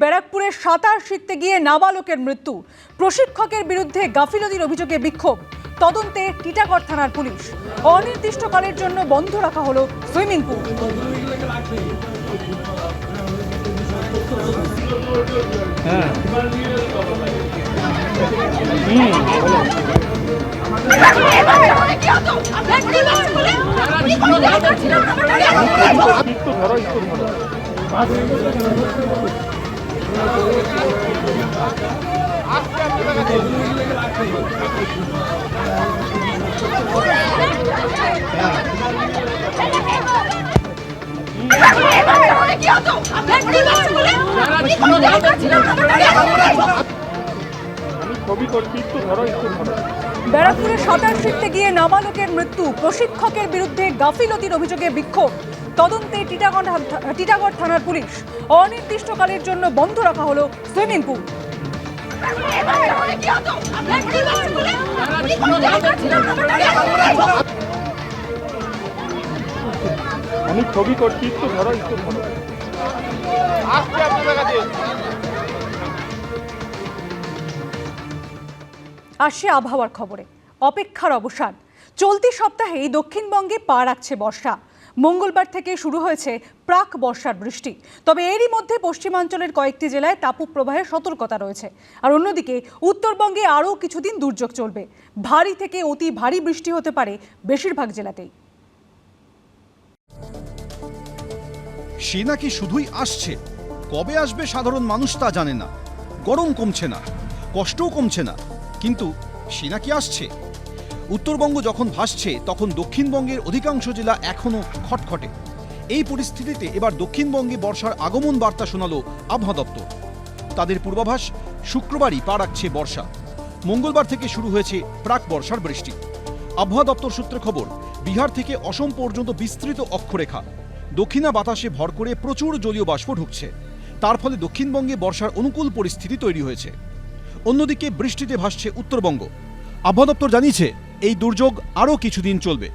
ব্যারাকপুরে সাঁতার শিখতে গিয়ে নাবালকের মৃত্যু। প্রশিক্ষকের বিরুদ্ধে গাফিলতির অভিযোগে বিক্ষোভ। তদন্তে টিটাগড় থানার পুলিশ। অনির্দিষ্টকালের জন্য বন্ধ রাখা হলো সুইমিং পুল। ধরো ধরো ব্যারাকপুরে সাঁতার শিখতে গিয়ে নাবালকের মৃত্যু, প্রশিক্ষকের বিরুদ্ধে গাফিলতির অভিযোগে বিক্ষোভ, তদন্তে টিটাগড় টিটাগড় থানার পুলিশ। অনির্দিষ্টকালের জন্য বন্ধ রাখা হলো সুইমিং পুল। আমি ছবি করছি, একটু ধরো একটু ধরো। আসছে আবহাওয়ার খবরে। অপেক্ষার অবসান। চলতি সপ্তাহেই দক্ষিণবঙ্গে পা রাখছে বর্ষা। মঙ্গলবার থেকে শুরু হয়েছে প্রাক বর্ষার বৃষ্টি। তবে এরই মধ্যে পশ্চিমাঞ্চলের কয়েকটি জেলায় তাপপ্রবাহের সতর্কতা রয়েছে। আর অন্যদিকে, উত্তরবঙ্গে আরও কিছুদিন দুর্যোগ চলবে। ভারী থেকে অতি ভারী বৃষ্টি হতে পারে বেশিরভাগ জেলাতেই। সে নাকি শুধুই আসছে? কবে আসবে সাধারণ মানুষ তা জানে না। গরম কমছে না, কষ্টও কমছে না। কিন্তু সে নাকি আসছে? উত্তরবঙ্গ যখন ভাসছে, তখন দক্ষিণবঙ্গের অধিকাংশ জেলা এখনও খটখটে। এই পরিস্থিতিতে এবার দক্ষিণবঙ্গে বর্ষার আগমন বার্তা শোনালো আবহাওয়া দপ্তর। তাদের পূর্বাভাস, শুক্রবারই পা রাখছে বর্ষা। মঙ্গলবার থেকে শুরু হয়েছে প্রাক বর্ষার বৃষ্টি। আবহাওয়া দপ্তর সূত্রে খবর, বিহার থেকে অসম পর্যন্ত বিস্তৃত অক্ষরেখা। দক্ষিণা বাতাসে ভর করে প্রচুর জলীয় বাষ্প ঢুকছে। তার ফলে দক্ষিণবঙ্গে বর্ষার অনুকূল পরিস্থিতি তৈরি হয়েছে। অন্যদিকে বৃষ্টিতে ভাসছে উত্তরবঙ্গ। আবহাওয়া দপ্তর জানিয়েছে এই দুর্যোগ আরও কিছুদিন চলবে।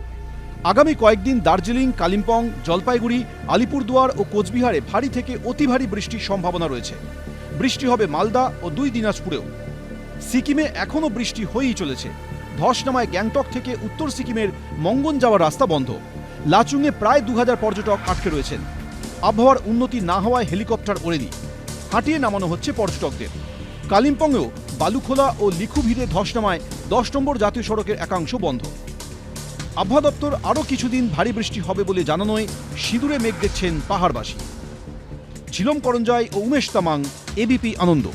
আগামী কয়েকদিন দার্জিলিং, কালিম্পং, জলপাইগুড়ি, আলিপুরদুয়ার ও কোচবিহারে ভারী থেকে অতি ভারী বৃষ্টির সম্ভাবনা রয়েছে। বৃষ্টি হবে মালদা ও দুই দিনাজপুরেও। সিকিমে এখনও বৃষ্টি হয়েই চলেছে। ধস নামায় গ্যাংটক থেকে উত্তর সিকিমের মঙ্গন যাওয়ার রাস্তা বন্ধ। লাচুংয়ে প্রায় দু হাজার পর্যটক আটকে রয়েছেন। আবহাওয়ার উন্নতি না হওয়ায় হেলিকপ্টার ওড়েনি। হাঁটিয়ে নামানো হচ্ছে পর্যটকদের। কালিম্পংয়েও বালুখোলা ও লিখুভিড়ে ধস নামায় দশ নম্বর জাতীয় সড়কের একাংশ বন্ধ। আবহাওয়া দপ্তর আরও কিছুদিন ভারী বৃষ্টি হবে বলে জানানোয় সিঁদুরে মেঘ দেখছেন পাহাড়বাসী। ঝিলম করঞ্জয় ও Umesh Tamang A B P Ananda.